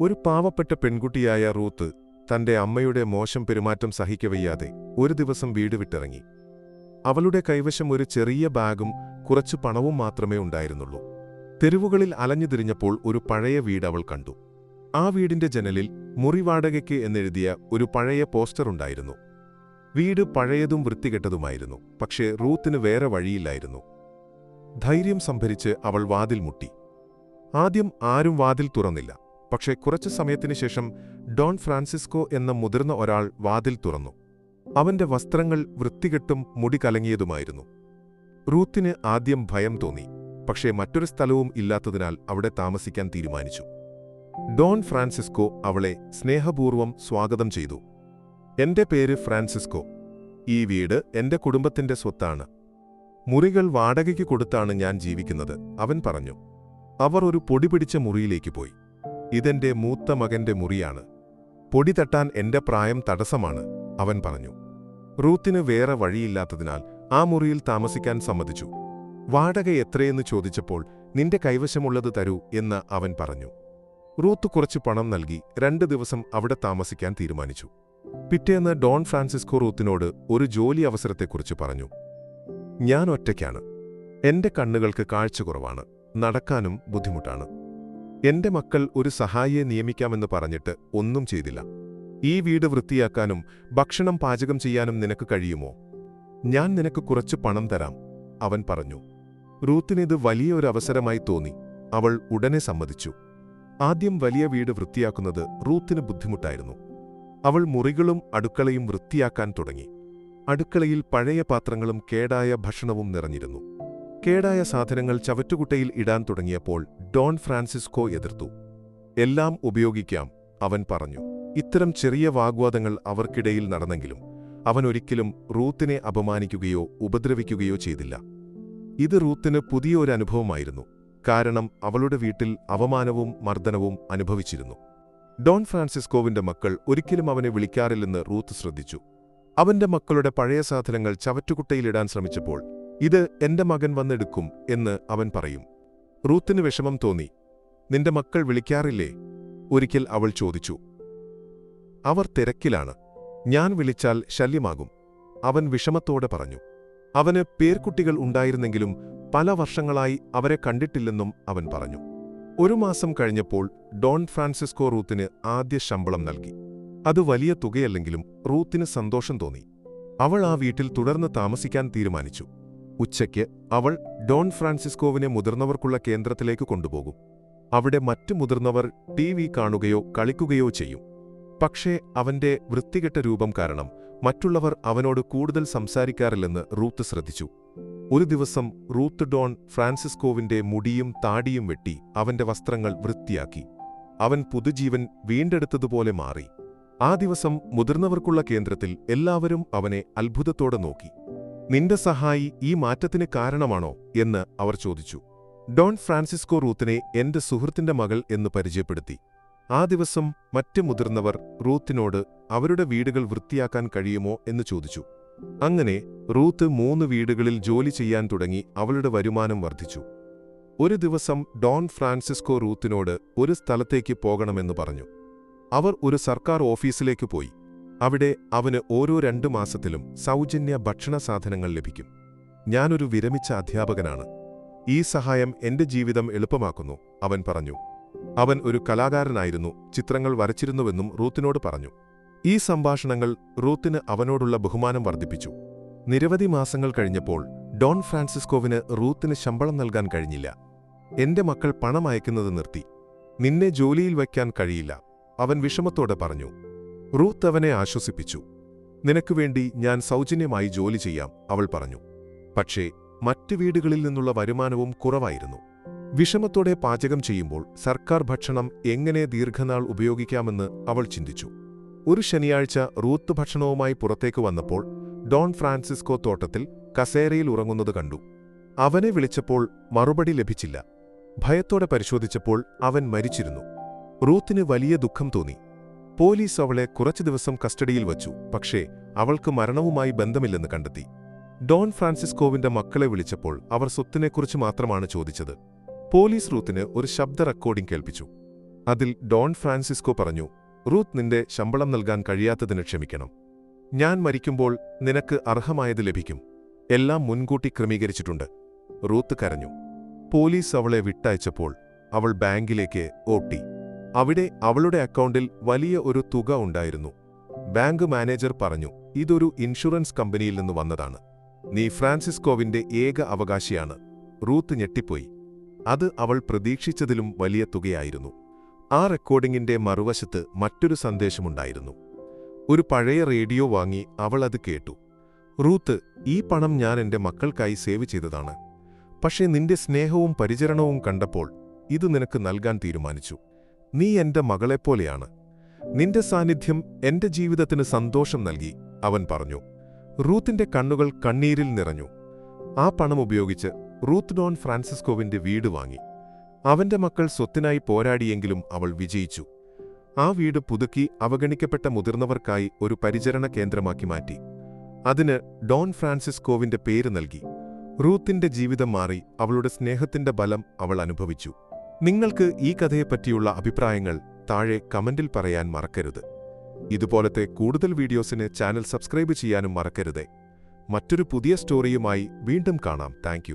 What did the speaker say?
ഒരു പാവപ്പെട്ട പെൺകുട്ടിയായ റൂത്ത് തന്റെ അമ്മയുടെ മോശം പെരുമാറ്റം സഹിക്കവയ്യാതെ ഒരു ദിവസം വീട് വിട്ടിറങ്ങി. അവളുടെ കൈവശം ഒരു ചെറിയ ബാഗും കുറച്ചു പണവും മാത്രമേ ഉണ്ടായിരുന്നുള്ളൂ. തെരുവുകളിൽ അലഞ്ഞു തിരിഞ്ഞപ്പോൾ ഒരു പഴയ വീട് അവൾ കണ്ടു. ആ വീടിന്റെ ജനലിൽ മുറിവാടകയ്ക്ക് എന്നെഴുതിയ ഒരു പഴയ പോസ്റ്റർ ഉണ്ടായിരുന്നു. വീട് പഴയതും വൃത്തികെട്ടതുമായിരുന്നു പക്ഷേ റൂത്തിന് വേറെ വഴിയില്ലായിരുന്നു. ധൈര്യം സംഭരിച്ച് അവൾ വാതിൽ മുട്ടി. ആദ്യം ആരും വാതിൽ തുറന്നില്ല. പക്ഷേ കുറച്ചു സമയത്തിനു ശേഷം ഡോൺ ഫ്രാൻസിസ്കോ എന്ന മുതിർന്ന ഒരാൾ വാതിൽ തുറന്നു. അവന്റെ വസ്ത്രങ്ങൾ വൃത്തികെട്ടും മുടി കലങ്ങിയതുമായിരുന്നു. റൂത്തിന് ആദ്യം ഭയം തോന്നി പക്ഷേ മറ്റൊരു സ്ഥലവും ഇല്ലാത്തതിനാൽ അവിടെ താമസിക്കാൻ തീരുമാനിച്ചു. ഡോൺ ഫ്രാൻസിസ്കോ അവളെ സ്നേഹപൂർവം സ്വാഗതം ചെയ്തു. എന്റെ പേര് ഫ്രാൻസിസ്കോ. ഈ വീട് എന്റെ കുടുംബത്തിന്റെ സ്വത്താണ്. മുറികൾ വാടകയ്ക്ക് കൊടുത്താണ് ഞാൻ ജീവിക്കുന്നത് അവൻ പറഞ്ഞു. അവർ ഒരു പൊടി പിടിച്ച മുറിയിലേക്ക് പോയി. ഇതെന്റെ മൂത്ത മകന്റെ മുറിയാണ്. പൊടി തട്ടാൻ എന്റെ പ്രായം തടസ്സമാണ് അവൻ പറഞ്ഞു. റൂത്തിന് വേറെ വഴിയില്ലാത്തതിനാൽ ആ മുറിയിൽ താമസിക്കാൻ സമ്മതിച്ചു. വാടക എത്രയെന്ന് ചോദിച്ചപ്പോൾ നിന്റെ കൈവശമുള്ളത് തരൂ എന്ന് അവൻ പറഞ്ഞു. റൂത്ത് കുറച്ച് പണം നൽകി രണ്ട് ദിവസം അവിടെ താമസിക്കാൻ തീരുമാനിച്ചു. പിറ്റേന്ന് ഡോൺ ഫ്രാൻസിസ്കോ റൂത്തിനോട് ഒരു ജോലി അവസരത്തെക്കുറിച്ച് പറഞ്ഞു. ഞാൻ ഒറ്റയ്ക്കാണ്. എന്റെ കണ്ണുകൾക്ക് കാഴ്ച കുറവാണ്. നടക്കാനും ബുദ്ധിമുട്ടാണ്. എന്റെ മക്കൾ ഒരു സഹായിയെ നിയമിക്കാമെന്ന് പറഞ്ഞിട്ട് ഒന്നും ചെയ്തില്ല. ഈ വീട് വൃത്തിയാക്കാനും ഭക്ഷണം പാചകം ചെയ്യാനും നിനക്ക് കഴിയുമോ? ഞാൻ നിനക്ക് കുറച്ച് പണം തരാം അവൻ പറഞ്ഞു. റൂത്തിനിത് വലിയ ഒരു അവസരമായി തോന്നി. അവൾ ഉടനെ സമ്മതിച്ചു. ആദ്യം വലിയ വീട് വൃത്തിയാക്കുന്നത് റൂത്തിന് ബുദ്ധിമുട്ടായിരുന്നു. അവൾ മുറികളും അടുക്കളയും വൃത്തിയാക്കാൻ തുടങ്ങി. അടുക്കളയിൽ പഴയ പാത്രങ്ങളും കേടായ ഭക്ഷണവും നിറഞ്ഞിരുന്നു. കേടായ സാധനങ്ങൾ ചവറ്റുകുട്ടയിൽ ഇടാൻ തുടങ്ങിയപ്പോൾ ഡോൺ ഫ്രാൻസിസ്കോ എതിർത്തു. എല്ലാം ഉപയോഗിക്കാം അവൻ പറഞ്ഞു. ഇത്തരം ചെറിയ വാഗ്വാദങ്ങൾ അവർക്കിടയിൽ നടന്നെങ്കിലും അവൻ ഒരിക്കലും റൂത്തിനെ അപമാനിക്കുകയോ ഉപദ്രവിക്കുകയോ ചെയ്തില്ല. ഇത് റൂത്തിന് പുതിയൊരു അനുഭവമായിരുന്നു കാരണം അവളുടെ വീട്ടിൽ അവമാനവും മർദ്ദനവും അനുഭവിച്ചിരുന്നു. ഡോൺ ഫ്രാൻസിസ്കോവിന്റെ മക്കൾ ഒരിക്കലും അവനെ വിളിക്കാറില്ലെന്ന് റൂത്ത് ശ്രദ്ധിച്ചു. അവന്റെ മക്കളുടെ പഴയ സാധനങ്ങൾ ചവറ്റുകുട്ടയിലിടാൻ ശ്രമിച്ചപ്പോൾ ഇത് എന്റെ മകൻ വന്നെടുക്കും എന്ന് അവൻ പറയും. റൂത്തിന് വിഷമം തോന്നി. നിന്റെ മക്കൾ വിളിക്കാറില്ലേ? ഒരിക്കൽ അവൾ ചോദിച്ചു. അവർ തിരക്കിലാണ്. ഞാൻ വിളിച്ചാൽ ശല്യമാകും അവൻ വിഷമത്തോടെ പറഞ്ഞു. അവന് പേർക്കുട്ടികൾ ഉണ്ടായിരുന്നെങ്കിലും പല വർഷങ്ങളായി അവരെ കണ്ടിട്ടില്ലെന്നും അവൻ പറഞ്ഞു. ഒരു മാസം കഴിഞ്ഞപ്പോൾ ഡോൺ ഫ്രാൻസിസ്കോ റൂത്തിന് ആദ്യ ശമ്പളം നൽകി. അത് വലിയ തുകയല്ലെങ്കിലും റൂത്തിന് സന്തോഷം തോന്നി. അവൾ ആ വീട്ടിൽ തുടർന്ന് താമസിക്കാൻ തീരുമാനിച്ചു. ഉച്ചയ്ക്ക് അവൾ ഡോൺ ഫ്രാൻസിസ്കോവിനെ മുതിർന്നവർക്കുള്ള കേന്ദ്രത്തിലേക്ക് കൊണ്ടുപോകും. അവിടെ മറ്റു മുതിർന്നവർ ടി വി കാണുകയോ കളിക്കുകയോ ചെയ്യും. പക്ഷേ അവന്റെ വൃത്തികെട്ട രൂപം കാരണം മറ്റുള്ളവർ അവനോട് കൂടുതൽ സംസാരിക്കാറില്ലെന്ന് റൂത്ത് ശ്രദ്ധിച്ചു. ഒരു ദിവസം റൂത്ത് ഡോൺ ഫ്രാൻസിസ്കോവിന്റെ മുടിയും താടിയും വെട്ടി അവന്റെ വസ്ത്രങ്ങൾ വൃത്തിയാക്കി. അവൻ പുതുജീവൻ വീണ്ടെടുത്തതുപോലെ മാറി. ആ ദിവസം മുതിർന്നവർക്കുള്ള കേന്ദ്രത്തിൽ എല്ലാവരും അവനെ അത്ഭുതത്തോടെ നോക്കി. നിന്റെ സഹായി ഈ മാറ്റത്തിന് കാരണമാണോ എന്ന് അവർ ചോദിച്ചു. ഡോൺ ഫ്രാൻസിസ്കോ റൂത്തിനെ എന്റെ സുഹൃത്തിന്റെ മകൾ എന്ന് പരിചയപ്പെടുത്തി. ആ ദിവസം മറ്റ് മുതിർന്നവർ റൂത്തിനോട് അവരുടെ വീടുകൾ വൃത്തിയാക്കാൻ കഴിയുമോ എന്ന് ചോദിച്ചു. അങ്ങനെ റൂത്ത് മൂന്ന് വീടുകളിൽ ജോലി ചെയ്യാൻ തുടങ്ങി അവളുടെ വരുമാനം വർദ്ധിച്ചു. ഒരു ദിവസം ഡോൺ ഫ്രാൻസിസ്കോ റൂത്തിനോട് ഒരു സ്ഥലത്തേക്ക് പോകണമെന്ന് പറഞ്ഞു. അവർ ഒരു സർക്കാർ ഓഫീസിലേക്ക് പോയി. അവിടെ അവന് ഓരോ രണ്ടു മാസത്തിലും സൗജന്യ ഭക്ഷണ സാധനങ്ങൾ ലഭിക്കും. ഞാനൊരു വിരമിച്ച അധ്യാപകനാണ്. ഈ സഹായം എന്റെ ജീവിതം എളുപ്പമാക്കുന്നു അവൻ പറഞ്ഞു. അവൻ ഒരു കലാകാരനായിരുന്നു ചിത്രങ്ങൾ വരച്ചിരുന്നുവെന്നും റൂത്തിനോട് പറഞ്ഞു. ഈ സംഭാഷണങ്ങൾ റൂത്തിന് അവനോടുള്ള ബഹുമാനം വർദ്ധിപ്പിച്ചു. നിരവധി മാസങ്ങൾ കഴിഞ്ഞപ്പോൾ ഡോൺ ഫ്രാൻസിസ്കോവിന് റൂത്തിന് ശമ്പളം നൽകാൻ കഴിഞ്ഞില്ല. എന്റെ മക്കൾ പണം അയക്കുന്നത് നിർത്തി. നിന്നെ ജോലിയിൽ വയ്ക്കാൻ കഴിയില്ല അവൻ വിഷമത്തോടെ പറഞ്ഞു. റൂത്ത് അവനെ ആശ്വസിപ്പിച്ചു. നിനക്കുവേണ്ടി ഞാൻ സൗജന്യമായി ജോലി ചെയ്യാം അവൾ പറഞ്ഞു. പക്ഷേ മറ്റ് വീടുകളിൽ നിന്നുള്ള വരുമാനവും കുറവായിരുന്നു. വിഷമത്തോടെ പാചകം ചെയ്യുമ്പോൾ സർക്കാർ ഭക്ഷണം എങ്ങനെ ദീർഘനാൾ ഉപയോഗിക്കാമെന്ന് അവൾ ചിന്തിച്ചു. ഒരു ശനിയാഴ്ച റൂത്ത് ഭക്ഷണവുമായി പുറത്തേക്ക് വന്നപ്പോൾ ഡോൺ ഫ്രാൻസിസ്കോ തോട്ടത്തിൽ കസേരയിൽ ഉറങ്ങുന്നത് കണ്ടു. അവനെ വിളിച്ചപ്പോൾ മറുപടി ലഭിച്ചില്ല. ഭയത്തോടെ പരിശോധിച്ചപ്പോൾ അവൻ മരിച്ചിരുന്നു. റൂത്തിന് വലിയ ദുഃഖം തോന്നി. പോലീസ് അവളെ കുറച്ചു ദിവസം കസ്റ്റഡിയിൽ വച്ചു പക്ഷേ അവൾക്ക് മരണവുമായി ബന്ധമില്ലെന്ന് കണ്ടെത്തി. ഡോൺ ഫ്രാൻസിസ്കോവിന്റെ മക്കളെ വിളിച്ചപ്പോൾ അവർ സ്വത്തിനെക്കുറിച്ച് മാത്രമാണ് ചോദിച്ചത്. പോലീസ് റൂത്തിന് ഒരു ശബ്ദ റെക്കോർഡിംഗ് കേൾപ്പിച്ചു. അതിൽ ഡോൺ ഫ്രാൻസിസ്കോ പറഞ്ഞു റൂത്ത് നിന്റെ ശമ്പളം നൽകാൻ കഴിയാത്തതിന് ക്ഷമിക്കണം. ഞാൻ മരിക്കുമ്പോൾ നിനക്ക് അർഹമായത് ലഭിക്കും. എല്ലാം മുൻകൂട്ടി ക്രമീകരിച്ചിട്ടുണ്ട്. റൂത്ത് കരഞ്ഞു. പോലീസ് അവളെ വിട്ടയച്ചപ്പോൾ അവൾ ബാങ്കിലേക്ക് ഓട്ടി. അവിടെ അവളുടെ അക്കൗണ്ടിൽ വലിയ ഒരു തുക ഉണ്ടായിരുന്നു. ബാങ്ക് മാനേജർ പറഞ്ഞു ഇതൊരു ഇൻഷുറൻസ് കമ്പനിയിൽ നിന്ന് വന്നതാണ്. നീ ഫ്രാൻസിസ്കോവിന്റെ ഏക അവകാശിയാണ്. റൂത്ത് ഞെട്ടിപ്പോയി. അത് അവൾ പ്രതീക്ഷിച്ചതിലും വലിയ തുകയായിരുന്നു. ആ റെക്കോർഡിംഗിന്റെ മറുവശത്ത് മറ്റൊരു സന്ദേശമുണ്ടായിരുന്നു. ഒരു പഴയ റേഡിയോ വാങ്ങി അവൾ അത് കേട്ടു. റൂത്ത് ഈ പണം ഞാൻ എന്റെ മക്കൾക്കായി സേവ് ചെയ്തതാണ്. പക്ഷേ നിന്റെ സ്നേഹവും പരിചരണവും കണ്ടപ്പോൾ ഇത് നിനക്ക് നൽകാൻ തീരുമാനിച്ചു. നീ എന്റെ മകളെപ്പോലെയാണ്. നിന്റെ സാന്നിധ്യം എന്റെ ജീവിതത്തിന് സന്തോഷം നൽകി അവൻ പറഞ്ഞു. റൂത്തിന്റെ കണ്ണുകൾ കണ്ണീരിൽ നിറഞ്ഞു. ആ പണം ഉപയോഗിച്ച് റൂത്ത് ഡോൺ ഫ്രാൻസിസ്കോവിന്റെ വീട് വാങ്ങി. അവന്റെ മക്കൾ സ്വത്തിനായി പോരാടിയെങ്കിലും അവൾ വിജയിച്ചു. ആ വീട് പുതുക്കി അവഗണിക്കപ്പെട്ട മുതിർന്നവർക്കായി ഒരു പരിചരണ കേന്ദ്രമാക്കി മാറ്റി. അതിന് ഡോൺ ഫ്രാൻസിസ്കോവിന്റെ പേര് നൽകി. റൂത്തിന്റെ ജീവിതം മാറി അവളുടെ സ്നേഹത്തിന്റെ ബലം അവൾ അനുഭവിച്ചു. നിങ്ങൾക്ക് ഈ കഥയെപ്പറ്റിയുള്ള അഭിപ്രായങ്ങൾ താഴെ കമന്റിൽ പറയാൻ മറക്കരുത്. ഇതുപോലത്തെ കൂടുതൽ വീഡിയോസിന് ചാനൽ സബ്സ്ക്രൈബ് ചെയ്യാനും മറക്കരുതേ. മറ്റൊരു പുതിയ സ്റ്റോറിയുമായി വീണ്ടും കാണാം. താങ്ക്